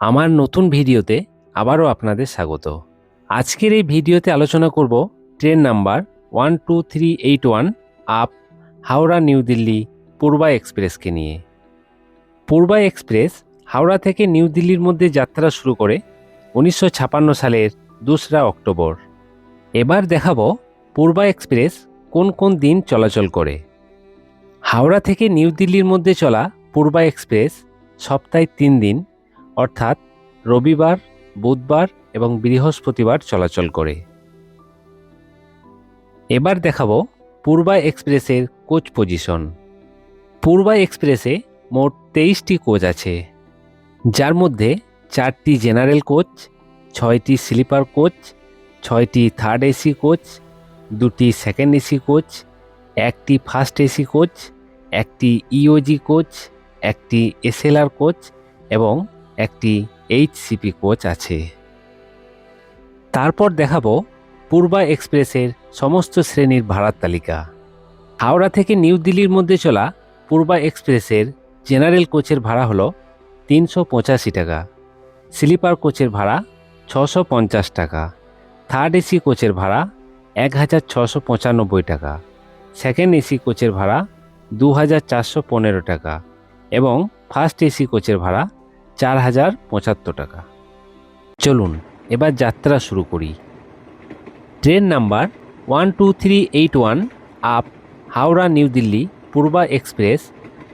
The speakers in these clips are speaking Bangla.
আমার নতুন ভিডিওতে আবারও আপনাদের স্বাগত। আজকের এই ভিডিওতে আলোচনা করব train number one two three eight one up Howrah new Delhi Purba এক্সপ্রেসকে নিয়ে। পূর্বা এক্সপ্রেস হাওড়া থেকে নিউ দিল্লির মধ্যে যাত্রা শুরু করে উনিশশো সালের দোসরা অক্টোবর। এবার দেখাবো পূর্বা এক্সপ্রেস কোন কোন দিন চলাচল করে। হাওড়া থেকে নিউ দিল্লির মধ্যে চলা পূর্বা এক্সপ্রেস সপ্তাহে তিন দিন অর্থাৎ রবিবার, বুধবার এবং বৃহস্পতিবার চলাচল করে। এবার দেখাবো পূর্বা এক্সপ্রেসের কোচ পজিশন। পূর্বা এক্সপ্রেসে মোট তেইশটি কোচ আছে। যার মধ্যে চারটি জেনারেল কোচ, ছয়টি স্লিপার কোচ, ছয়টি থার্ড এসি কোচ, দুটি সেকেন্ড এসি কোচ, একটি ফার্স্ট এসি কোচ, একটি ইওজি কোচ, একটি এসএলআর কোচ এবং একটি এইচসিপি কোচ আছে। তারপর দেখাবো পূর্বা এক্সপ্রেসের সমস্ত শ্রেণির ভাড়ার তালিকা। হাওড়া থেকে নিউ দিল্লির মধ্যে চলা পূর্বা এক্সপ্রেসের জেনারেল কোচের ভাড়া হলো তিনশো পঁচাশি টাকা। স্লিপার কোচের ভাড়া ছশো পঞ্চাশ টাকা। থার্ড এসি কোচের ভাড়া এক হাজার ছশো পঁচানব্বই টাকা। সেকেন্ড এসি কোচের ভাড়া দু হাজার চারশো পনেরো টাকা এবং ফার্স্ট এসি কোচের ভাড়া চার হাজার পঁচাত্তর টাকা। চলুন, এবার যাত্রা শুরু করি। Train number one two three eight one up Howrah New Delhi Poorva express,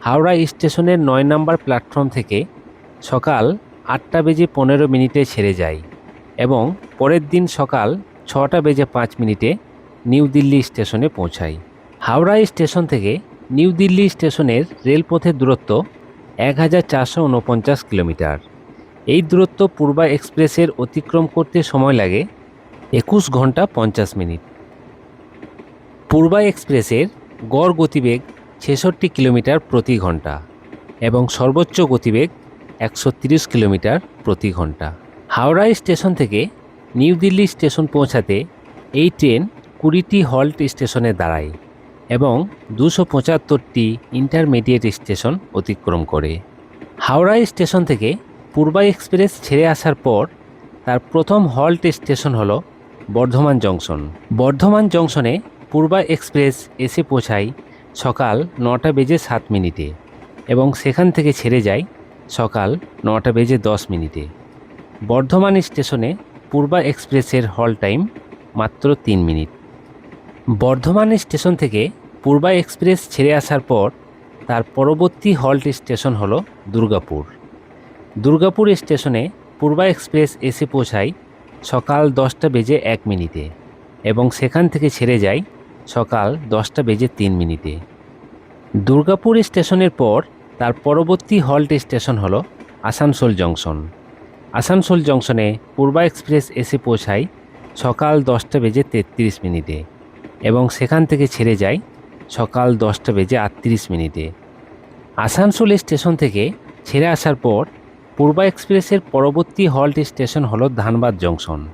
Howrah স্টেশনের নয় নম্বর প্ল্যাটফর্ম থেকে সকাল আটটা বেজে পনেরো মিনিটে ছেড়ে যায় এবং পরের দিন সকাল ছটা বেজে পাঁচ মিনিটে নিউ দিল্লি স্টেশনে পৌঁছায় হাওড়া স্টেশন থেকে নিউ দিল্লি স্টেশনের রেলপথের দূরত্ব এক হাজার চারশো উনপঞ্চাশ কিলোমিটার। এই দূরত্ব পূর্বা এক্সপ্রেসের অতিক্রম করতে সময় লাগে একুশ ঘণ্টা পঞ্চাশ মিনিট। পূর্বা এক্সপ্রেসের গড় গতিবেগ ছেষট্টি কিলোমিটার প্রতি ঘণ্টা এবং সর্বোচ্চ গতিবেগ একশো তিরিশ কিলোমিটার প্রতি ঘণ্টা। হাওড়া স্টেশন থেকে নিউ দিল্লি স্টেশন পৌঁছাতে এই ট্রেন কুড়িটি হল্ট স্টেশনে দাঁড়ায়। এবং দুশো পঁচাত্তরটি ইন্টারমিডিয়েট স্টেশন অতিক্রম করে। হাওড়া স্টেশন থেকে পূর্বা এক্সপ্রেস ছেড়ে আসার পর তার প্রথম হল্ট স্টেশন হল বর্ধমান জংশন বর্ধমান জংশনে পূর্বা এক্সপ্রেস এসে পৌঁছায় সকাল নটা বেজে সাত মিনিটে এবং সেখান থেকে ছেড়ে যায় সকাল নটা বেজে দশ মিনিটে। বর্ধমান স্টেশনে পূর্বা এক্সপ্রেসের হল টাইম মাত্র তিন মিনিট। বর্ধমান স্টেশন থেকে পূর্বা এক্সপ্রেস ছেড়ে আসার পর তার পরবর্তী হল্ট স্টেশন হল দুর্গাপুর। দুর্গাপুর স্টেশনে পূর্বা এক্সপ্রেস এসে পৌঁছায় সকাল দশটা বেজে এক মিনিটে এবং সেখান থেকে ছেড়ে যায় সকাল দশটা বেজে তিন মিনিটে। দুর্গাপুর স্টেশনের পর তার পরবর্তী হল্ট স্টেশন হল আসানসোল জংশন। আসানসোল জংশনে পূর্বা এক্সপ্রেস এসে পৌঁছায় সকাল দশটা বেজে তেত্রিশ মিনিটে। এবং সেখান থেকে ছেড়ে যায় সকাল দশটা বেজে আটত্রিশ মিনিটে। আসানসোল স্টেশন থেকে ছেড়ে আসার পর পূর্বা এক্সপ্রেসের পরবর্তী হল্ট স্টেশন হলো ধানবাদ জংশন।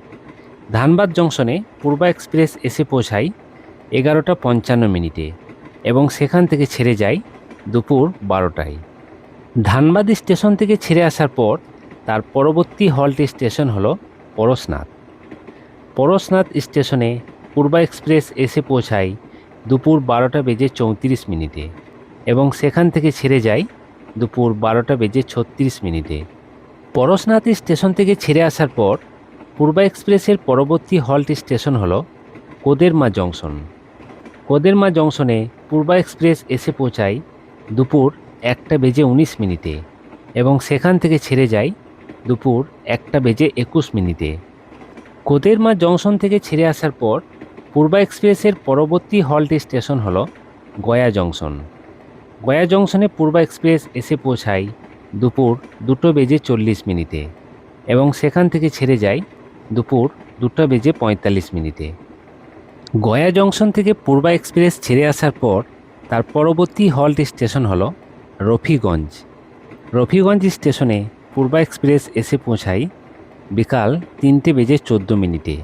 ধানবাদ জংশনে পূর্বা এক্সপ্রেস এসে পৌঁছায় এগারোটা পঞ্চান্ন মিনিটে এবং সেখান থেকে ছেড়ে যায় দুপুর বারোটায়। ধানবাদ স্টেশন থেকে ছেড়ে আসার পর তার পরবর্তী হল্ট স্টেশন হলো পরশনাথ। পরশনাথ স্টেশনে পূর্বা এক্সপ্রেস এসে পৌঁছায় দুপুর বারোটা বেজে চৌত্রিশ মিনিটে এবং সেখান থেকে ছেড়ে যায় দুপুর বারোটা বেজে ছত্রিশ মিনিটে। পরশনাথ স্টেশন থেকে ছেড়ে আসার পর পূর্বা এক্সপ্রেসের পরবর্তী হল্ট স্টেশন হলো কোদেরমা জংশন। কোদেরমা জংশনে পূর্বা এক্সপ্রেস এসে পৌঁছায় দুপুর একটা বেজে উনিশ মিনিটে এবং সেখান থেকে ছেড়ে যায় দুপুর একটা বেজে একুশ মিনিটে। কোদেরমা জংশন থেকে ছেড়ে আসার পর পূর্বা এক্সপ্রেসের পরবর্তী হল্ট স্টেশন হল গয়া জংশন। গয়া জংশনে পূর্বা এক্সপ্রেস এসে পৌঁছায় দুপুর দুটো বেজে চল্লিশ মিনিটে এবং সেখান থেকে ছেড়ে যায় দুপুর দুটো বেজে পঁয়তাল্লিশ মিনিটে। গয়া জংশন থেকে পূর্বা এক্সপ্রেস ছেড়ে আসার পর তার পরবর্তী হল্ট স্টেশন হল রফিগঞ্জ। রফিগঞ্জ স্টেশনে পূর্বা এক্সপ্রেস এসে পৌঁছায় বিকাল তিনটে বেজে চোদ্দ মিনিটে।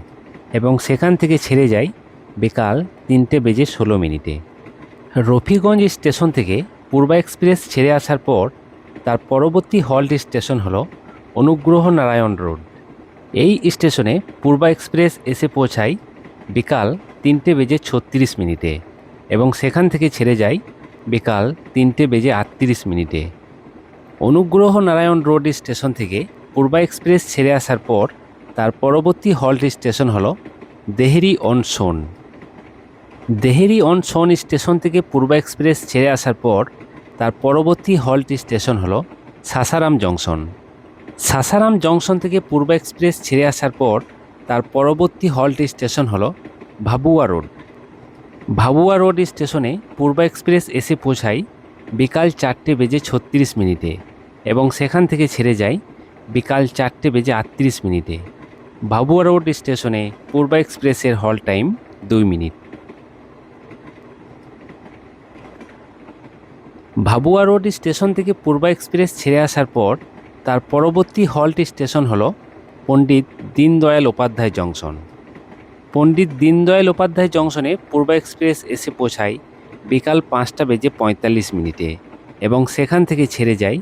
এবং সেখান থেকে ছেড়ে যায় বিকাল তিনটে বেজে ষোলো মিনিটে। রফিগঞ্জ স্টেশন থেকে পূর্বা এক্সপ্রেস ছেড়ে আসার পর তার পরবর্তী হল্ট স্টেশন হলো অনুগ্রহ নারায়ণ রোড। এই স্টেশনে পূর্বা এক্সপ্রেস এসে পৌঁছায় বিকাল তিনটে বেজে ছত্রিশ মিনিটে এবং সেখান থেকে ছেড়ে যায় বিকাল তিনটে বেজে আটত্রিশ মিনিটে। অনুগ্রহ নারায়ণ রোড স্টেশন থেকে পূর্বা এক্সপ্রেস ছেড়ে আসার পর তার পরবর্তী হল্ট স্টেশন হলো Dehri on Son. Dehri on Son station থেকে পূর্বা এক্সপ্রেস ছেড়ে আসার পর তার পরবর্তী হল্ট স্টেশন হলো সাসারাম জংশন। সাসারাম জংশন থেকে পূর্বা এক্সপ্রেস ছেড়ে আসার পর তার পরবর্তী হল্ট স্টেশন হলো ভাবুয়া রোড। ভাবুয়া রোড স্টেশনে পূর্বা এক্সপ্রেস এসে পৌঁছায় বিকাল চারটে বেজে ছত্রিশ মিনিটে এবং সেখান থেকে ছেড়ে যায় বিকাল চারটে বেজে আটত্রিশ মিনিটে। ভাবুয়া রোড স্টেশনে পূর্বা এক্সপ্রেসের হল টাইম দুই মিনিট। ভাবুয়া রোড স্টেশন থেকে পূর্বা এক্সপ্রেস ছেড়ে আসার পর তার পরবর্তী হল্ট স্টেশন হল পণ্ডিত দীনদয়াল উপাধ্যায় জংশন। পণ্ডিত দীনদয়াল উপাধ্যায় জংশনে পূর্বা এক্সপ্রেস এসে পৌঁছায় বিকাল পাঁচটা বেজে পঁয়তাল্লিশ মিনিটে এবং সেখান থেকে ছেড়ে যায়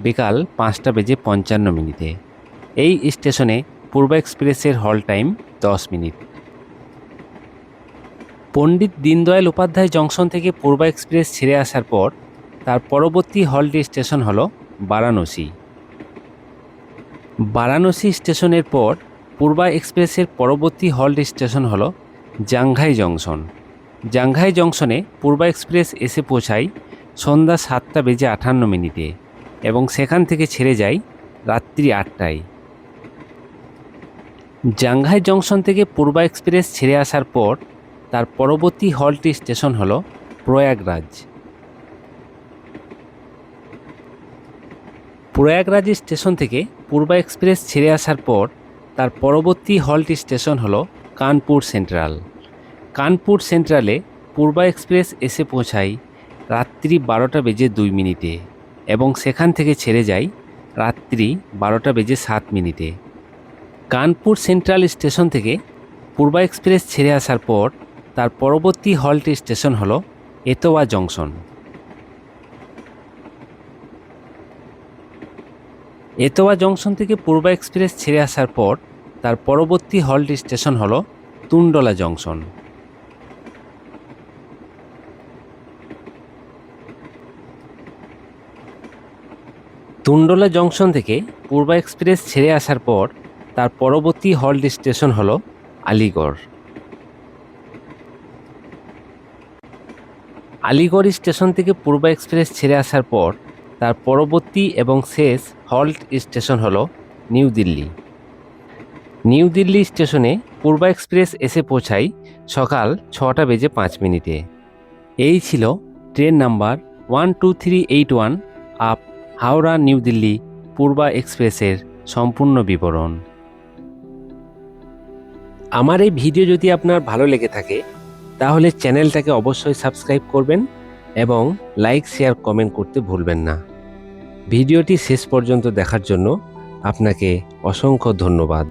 বিকাল পাঁচটা বেজে পঞ্চান্ন মিনিটে। এই স্টেশনে পূর্বা এক্সপ্রেসের হল টাইম দশ মিনিট। পণ্ডিত দীনদয়াল উপাধ্যায় জংশন থেকে পূর্বা এক্সপ্রেস ছেড়ে আসার পর, তার পরবর্তী হল্ট স্টেশন হল বারাণসী। বারাণসী স্টেশনের পর, পূর্বা এক্সপ্রেসের পরবর্তী হল্ট স্টেশন হল জাংঘাই জংশন। জাংঘাই জংশনে পূর্বা এক্সপ্রেস এসে পৌঁছায় সন্ধ্যা সাতটা বেজে আটান্ন মিনিটে এবং সেখান থেকে ছেড়ে যায় রাত্রি আটটায়। জাংঘাই জংশন থেকে পূর্বা এক্সপ্রেস ছেড়ে আসার পর তার পরবর্তী হলটি স্টেশন হল প্রয়াগরাজ। প্রয়াগরাজ স্টেশন থেকে পূর্বা এক্সপ্রেস ছেড়ে আসার পর তার পরবর্তী হলটি স্টেশন হল কানপুর সেন্ট্রাল। কানপুর সেন্ট্রালে পূর্বা এক্সপ্রেস এসে পৌঁছায় রাত্রি বারোটা বেজে দুই মিনিটে এবং সেখান থেকে ছেড়ে যায় রাত্রি বারোটা বেজে সাত মিনিটে। কানপুর সেন্ট্রাল স্টেশন থেকে পূর্বা এক্সপ্রেস ছেড়ে আসার পর তার পরবর্তী হল্ট স্টেশন হল এতোয়া জংশন। এতোয়া জংশন থেকে পূর্বা এক্সপ্রেস ছেড়ে আসার পর তার পরবর্তী হল্ট স্টেশন হল তুন্ডলা জংশন। তুন্ডলা জংশন থেকে পূর্বা এক্সপ্রেস ছেড়ে আসার পর তার পরবর্তী হল্ট স্টেশন হল আলিগড়। আলিগড় স্টেশন থেকে পূর্বা এক্সপ্রেস ছেড়ে আসার পর তার পরবর্তী এবং শেষ হল্ট স্টেশন হল নিউ দিল্লি। নিউ দিল্লি স্টেশনে পূর্বা এক্সপ্রেস এসে পৌঁছায় সকাল ছটা বেজে পাঁচ মিনিটে। এই ছিল train number one two three eight one up Howrah new Delhi Purba এক্সপ্রেসের সম্পূর্ণ বিবরণ। আমার এই ভিডিও যদি আপনার ভালো লেগে থাকে, তাহলে চ্যানেলটাকে অবশ্যই সাবস্ক্রাইব করবেন এবং লাইক, শেয়ার, কমেন্ট করতে ভুলবেন না। ভিডিওটি শেষ পর্যন্ত দেখার জন্য আপনাকে অসংখ্য ধন্যবাদ।